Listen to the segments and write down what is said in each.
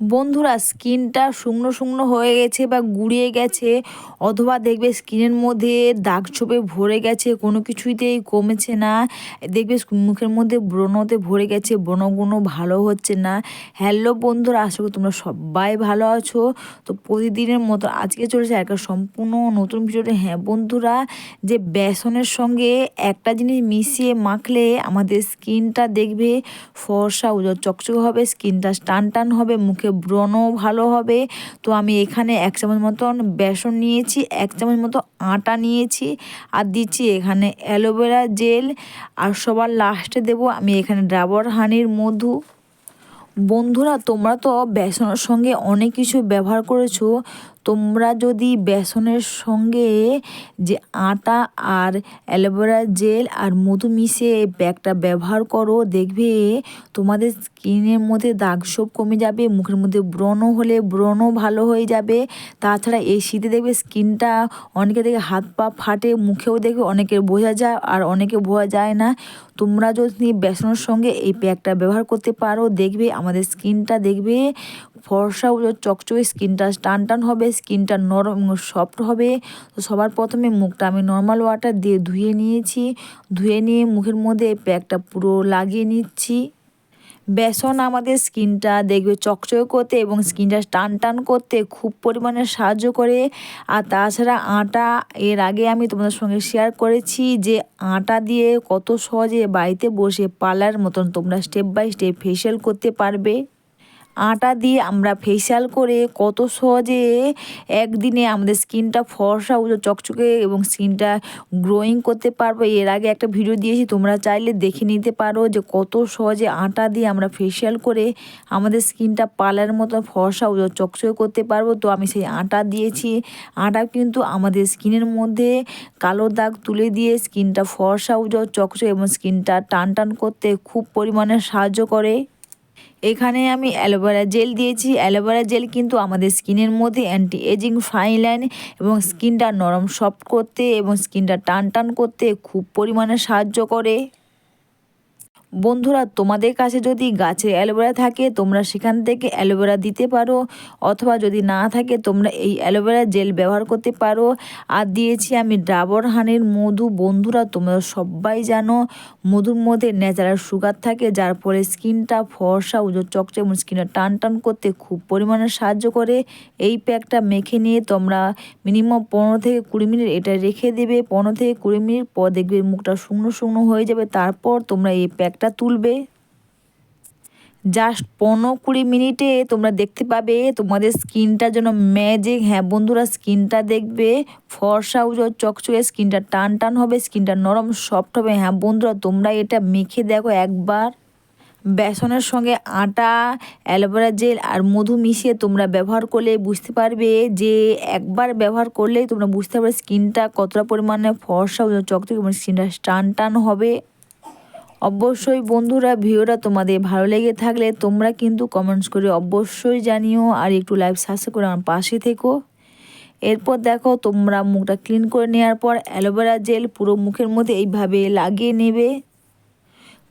বন্ধুরা, স্কিনটা শুকনো শুকনো হয়ে গেছে বা গুড়িয়ে গেছে, অথবা দেখবে স্কিনের মধ্যে দাগ ছোপে ভরে গেছে, কোনো কিছুতেই কমেছে না। দেখবে মুখের মধ্যে ব্রণতে ভরে গেছে ব্রণগুলো ভালো হচ্ছে না। হ্যালো বন্ধুরা, আশা করি তোমরা সবাই ভালো আছো। তো প্রতিদিনের মতো আজকে চলেছে একটা সম্পূর্ণ নতুন ভিডিওতে। হ্যাঁ বন্ধুরা, যে বেসনের সঙ্গে একটা জিনিস মিশিয়ে মাখলে আমাদের স্কিনটা দেখবে ফর্সা উজ্জ্বল চকচক হবে, স্কিনটা টান টান হবে, মুখে মুখে ব্রণও ভালো হবে। তো আমি এখানে এক চামচ মতন বেসন নিয়েছি, এক চামচ মতো আটা নিয়েছি আর দিচ্ছি এখানে অ্যালোভেরা জেল। আর সবার লাস্টে দেব আমি এখানে ডাবর হানির মধু। বন্ধুরা, তোমরা তো বেসনের সঙ্গে অনেক কিছু ব্যবহার করেছ তোমরা যদি বেসনের সঙ্গে যে আটা আর অ্যালোভেরা জেল আর মধু মিশিয়ে ব্যাগটা ব্যবহার করো, দেখবে তোমাদের স্কিনের মধ্যে দাগ সব কমে যাবে, মুখের মধ্যে ব্রণ হলে ব্রণও ভালো হয়ে যাবে। তাছাড়া এই শীতে দেখবে স্কিনটা অনেকে দেখে হাত পা ফাটে, মুখেও দেখবে অনেকের বোঝা যায় আর অনেকে বোঝা যায় না। তোমরা যদি বেসনের সঙ্গে এই প্যাকটা ব্যবহার করতে পারো, দেখবে আমাদের স্কিনটা দেখবে ফর্সা চকচকে স্কিনটা টান টান হবে, স্কিনটা নরম সফট হবে। তো সবার প্রথমে মুখটা আমি নর্মাল ওয়াটার দিয়ে ধুয়ে নিয়েছি। ধুয়ে নিয়ে মুখের মধ্যে প্যাকটা পুরো লাগিয়ে নিচ্ছি। বেসন আমাদের স্কিনটা দেখবে চকচকে করতে এবং স্কিনটা টান টান করতে খুব পরিমাণে সাহায্য করে। আর তাছাড়া আটা, এর আগে আমি তোমাদের সঙ্গে শেয়ার করেছি যে আটা দিয়ে কত সহজে বাড়িতে বসে পার্লার মতন তোমরা স্টেপ বাই স্টেপ ফেশিয়াল করতে পারবে। আটা দিয়ে আমরা ফেসিয়াল করে কত সহজে একদিনে আমাদের স্কিনটা ফর্সা উজো চকচকে এবং স্কিনটা গ্রোয়িং করতে পারব। এর আগে একটা ভিডিও দিয়েছি, তোমরা চাইলে দেখে নিতে পারো যে কত সহজে আটা দিয়ে আমরা ফেসিয়াল করে আমাদের স্কিনটা পালার মতো ফর্সা উজো চকচকে করতে পারব। তো আমি সেই আটা দিয়েছি। আটা কিন্তু আমাদের স্কিনের মধ্যে কালো দাগ তুলে দিয়ে স্কিনটা ফর্সা উজো চকচকে এবং স্কিনটা টান টান করতে খুব পরিমাণে সাহায্য করে। এখানে আমি অ্যালোভেরা জেল দিয়েছি। অ্যালোভেরা জেল কিন্তু আমাদের স্কিনের মধ্যে অ্যান্টি এজিং ফাইন লাইন এবং স্কিনটা নরম সফট করতে এবং স্কিনটা টান টান করতে খুব পরিমাণে সাহায্য করে। বন্ধুরা, তোমাদের কাছে যদি গাছের অ্যালোভেরা থাকে, তোমরা সেখান থেকে অ্যালোভেরা দিতে পারো। অথবা যদি না থাকে, তোমরা এই অ্যালোভেরা জেল ব্যবহার করতে পারো। আর দিয়েছি আমি ডাবর হানের মধু। বন্ধুরা, তোমরা সবাই জানো, মধুর মধ্যে ন্যাচারাল সুগার থাকে, যার ফলে স্কিনটা ফর্সা উজো চকচে এবং স্কিনটা টান টান করতে খুব পরিমাণে সাহায্য করে। এই প্যাকটা মেখে নিয়ে তোমরা মিনিমাম পনেরো থেকে কুড়ি মিনিট এটা রেখে দেবে। পনেরো থেকে কুড়ি মিনিট পর দেখবে মুখটা শুকনো শুকনো হয়ে যাবে। তারপর তোমরা এই প্যাকটা একটা তুলবে। জাস্ট পনেরো কুড়ি মিনিটে তোমরা দেখতে পাবে তোমাদের স্কিনটা যেন ম্যাজিক হ্যাঁ বন্ধুরা, স্কিনটা দেখবে, ফর্সা উজো চকচকে স্কিনটা, টান টান হবে, স্কিনটা নরম সফট হবে। হ্যাঁ বন্ধুরা, তোমরা এটা মেখে দেখো একবার। বেসনের সঙ্গে আটা, অ্যালোভেরা জেল আর মধু মিশিয়ে তোমরা ব্যবহার করলে বুঝতে পারবে যে একবার ব্যবহার করলেই তোমরা বুঝতে পারবে স্কিনটা কতটা পরিমাণে ফর্সা চকচকে স্কিনটা টান টান হবে। অবশ্যই বন্ধুরা ভিডিওটা তোমাদের ভালো লেগে থাকলে তোমরা কিন্তু কমেন্টস করে অবশ্যই জানিও আর একটু লাইভ সাবস্ক্রাইব করে আমার পাশে থেকো। এরপর দেখো তোমরা মুখটা ক্লিন করে নেওয়ার পর অ্যালোভেরা জেল পুরো মুখের মধ্যে এইভাবে লাগিয়ে নেবে।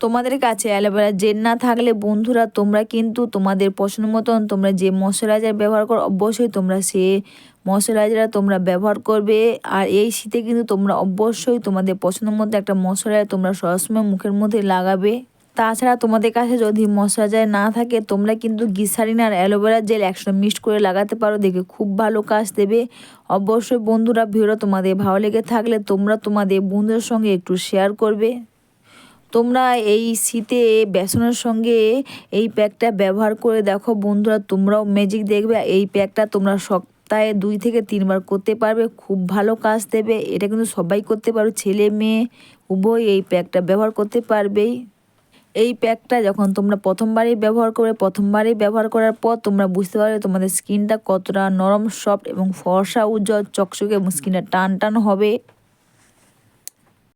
তোমাদের কাছে অ্যালোভেরা জেল না থাকলে বন্ধুরা, তোমরা কিন্তু তোমাদের পছন্দ মতন তোমরা যে ময়শ্চারাইজার ব্যবহার করো, অবশ্যই তোমরা সে ময়শ্চারাইজার তোমরা ব্যবহার করবে। আর এই শীতে কিন্তু তোমরা অবশ্যই তোমাদের পছন্দ মতো একটা ময়শ্চারাইজার তোমরা সবসময় মুখের মধ্যে লাগাবে। তাছাড়া তোমাদের কাছে যদি ময়শ্চারাইজার না থাকে, তোমরা কিন্তু গিসারিন আর অ্যালোভেরা জেল একসঙ্গে মিক্সড করে লাগাতে পারো, দেখে খুব ভালো কাজ দেবে। অবশ্যই বন্ধুরা ভিডিও তোমাদের ভালো লেগে থাকলে তোমরা তোমাদের বন্ধুদের সঙ্গে একটু শেয়ার করবে। তোমরা এই শীতে বেসনের সঙ্গে এই প্যাকটা ব্যবহার করে দেখো বন্ধুরা, তোমরাও ম্যাজিক দেখবে। এই প্যাকটা তোমরা সপ্তাহে দুই থেকে তিনবার করতে পারবে, খুব ভালো কাজ দেবে। এটা কিন্তু সবাই করতে পারো, ছেলে, মেয়ে, উভয় এই প্যাকটা ব্যবহার করতে পারবেই। এই প্যাকটা যখন তোমরা প্রথমবারই ব্যবহার করবে, প্রথমবারই ব্যবহার করার পর তোমরা বুঝতে পারবে তোমাদের স্কিনটা কতটা নরম সফট এবং ফর্সা, উজ্জ্বল, চকচকে এবং স্কিনটা টান টান হবে।